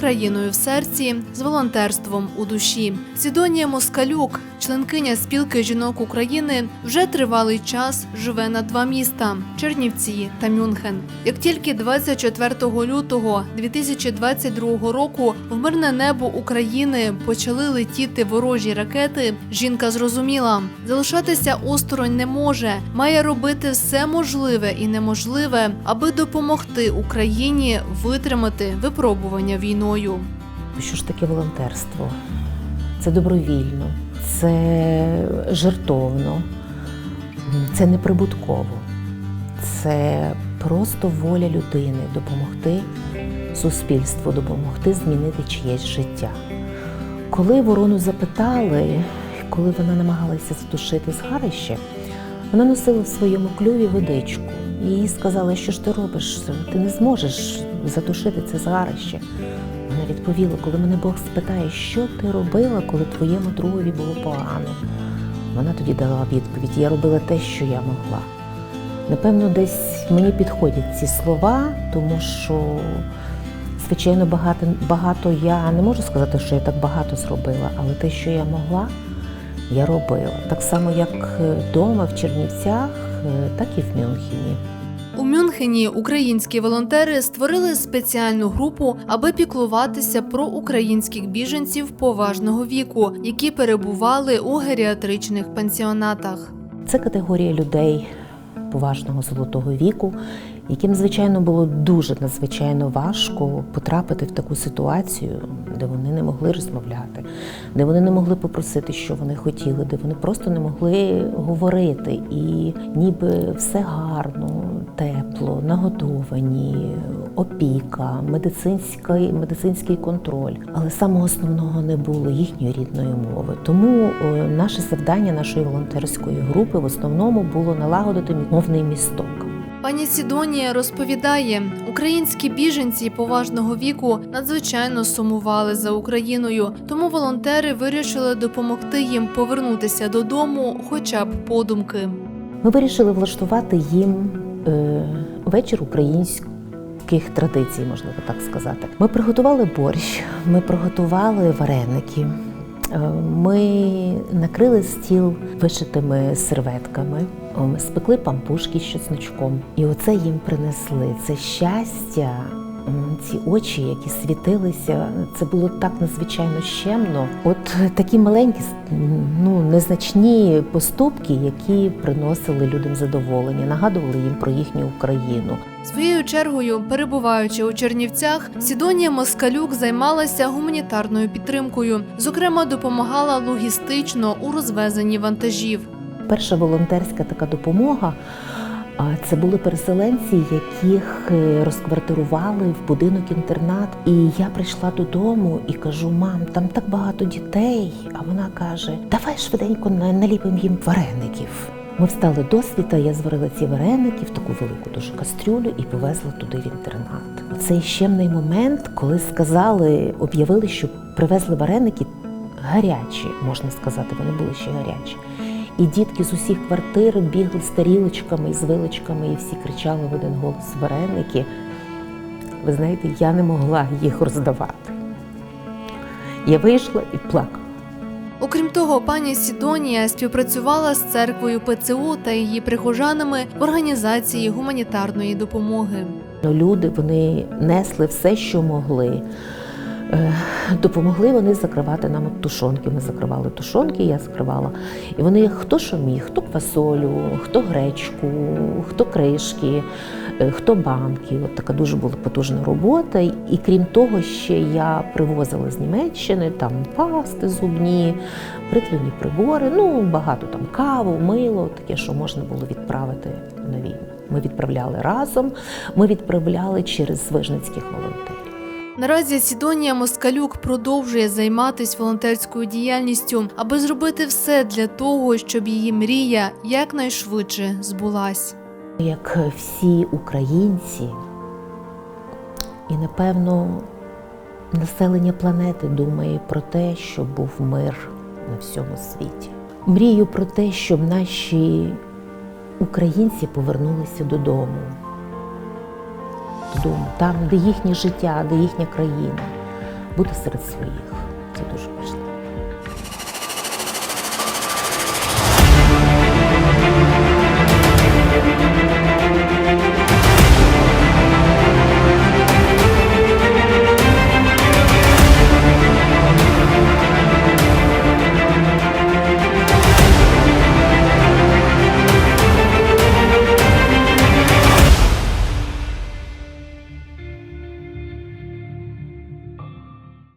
Україною в серці, з волонтерством у душі. Сідонія Москалюк, членкиня спілки жінок України, вже тривалий час живе на два міста Чернівці та Мюнхен. Як тільки 24 лютого 2022 року в мирне небо України почали летіти ворожі ракети, жінка зрозуміла, залишатися осторонь не може, має робити все можливе і неможливе, аби допомогти Україні витримати випробування війною. Що ж таке волонтерство? Це добровільно, це жертовно, це неприбутково, це просто воля людини допомогти суспільству, допомогти змінити чиєсь життя. Коли ворону запитали, коли вона намагалася задушити згарище, вона носила в своєму клюві водичку. Їй сказали, що ж ти робиш? Ти не зможеш задушити це згарище. Відповіла, коли мене Бог спитає, що ти робила, коли твоєму другові було погано. Вона тоді дала відповідь: я робила те, що я могла. Напевно, десь мені підходять ці слова, тому що, звичайно, багато, багато я не можу сказати, що я так багато зробила, але те, що я могла, я робила. Так само, як вдома в Чернівцях, е, так і в Мюнхені. Мюнхені українські волонтери створили спеціальну групу, аби піклуватися про українських біженців поважного віку, які перебували у геріатричних пансіонатах. Це категорія людей поважного золотого віку, яким, звичайно, було дуже надзвичайно важко потрапити в таку ситуацію, де вони не могли розмовляти, де вони не могли попросити, що вони хотіли, де вони просто не могли говорити. І ніби все гарно, тепло, нагодовані, опіка, медицинський, медицинський контроль. Але самого основного не було їхньої рідної мови. Тому е, наше завдання нашої волонтерської групи в основному було налагодити мовний місток. Пані Сідонія розповідає, українські біженці поважного віку надзвичайно сумували за Україною, тому волонтери вирішили допомогти їм повернутися додому, хоча б подумки. Ми вирішили влаштувати їм вечір українських традицій, можливо так сказати. Ми приготували борщ, ми приготували вареники. е, Ми накрили стіл вишитими серветками, спекли пампушки з чесночком. І оце їм принесли. Це щастя, ці очі, які світилися, це було так надзвичайно щемно. От такі маленькі, ну незначні поступки, які приносили людям задоволення, нагадували їм про їхню Україну. Своєю чергою, перебуваючи у Чернівцях, Сідонія Москалюк займалася гуманітарною підтримкою. Зокрема, допомагала логістично у розвезенні вантажів. Перша волонтерська така допомога. Це були переселенці, яких е, розквартирували в будинок-інтернат. І я прийшла додому і кажу: мам, там так багато дітей. А вона каже: Давай швиденько на- наліпимо їм вареників. Ми встали до світа, я зварила ці вареники в таку велику дуже кастрюлю і повезла туди в інтернат. Цей щемний момент, коли сказали, об'явили, що привезли вареники гарячі, можна сказати, вони були ще гарячі. І дітки з усіх квартир бігли з тарілочками і з вилочками, і всі кричали в один голос вареники. Ви знаєте, я не могла їх роздавати. Я вийшла і плакала. Окрім того, пані Сідонія співпрацювала з церквою ПЦУ та її прихожанами в організації гуманітарної допомоги. Ну, Люди вони несли все, що могли. Е, Допомогли вони закривати нам тушонки. Ми закривали тушонки, я закривала. І вони хто що міг, хто квасолю, хто гречку, хто кришки, е, хто банки. От така дуже була потужна робота. І крім того, ще я привозила з Німеччини там пасти зубні, бритвені прибори, ну багато там каву, мило, таке, що можна було відправити на війну. Ми відправляли разом, ми відправляли через вижницьких волонтерів. Наразі Сідонія Москалюк продовжує займатися волонтерською діяльністю, аби зробити все для того, щоб її мрія якнайшвидше збулась. Як всі українці, і напевно населення планети думає про те, щоб був мир на всьому світі. Мрію про те, щоб наші українці повернулися додому. Додому, там, де їхнє життя, де їхня країна, бути серед своїх. Це дуже важливо.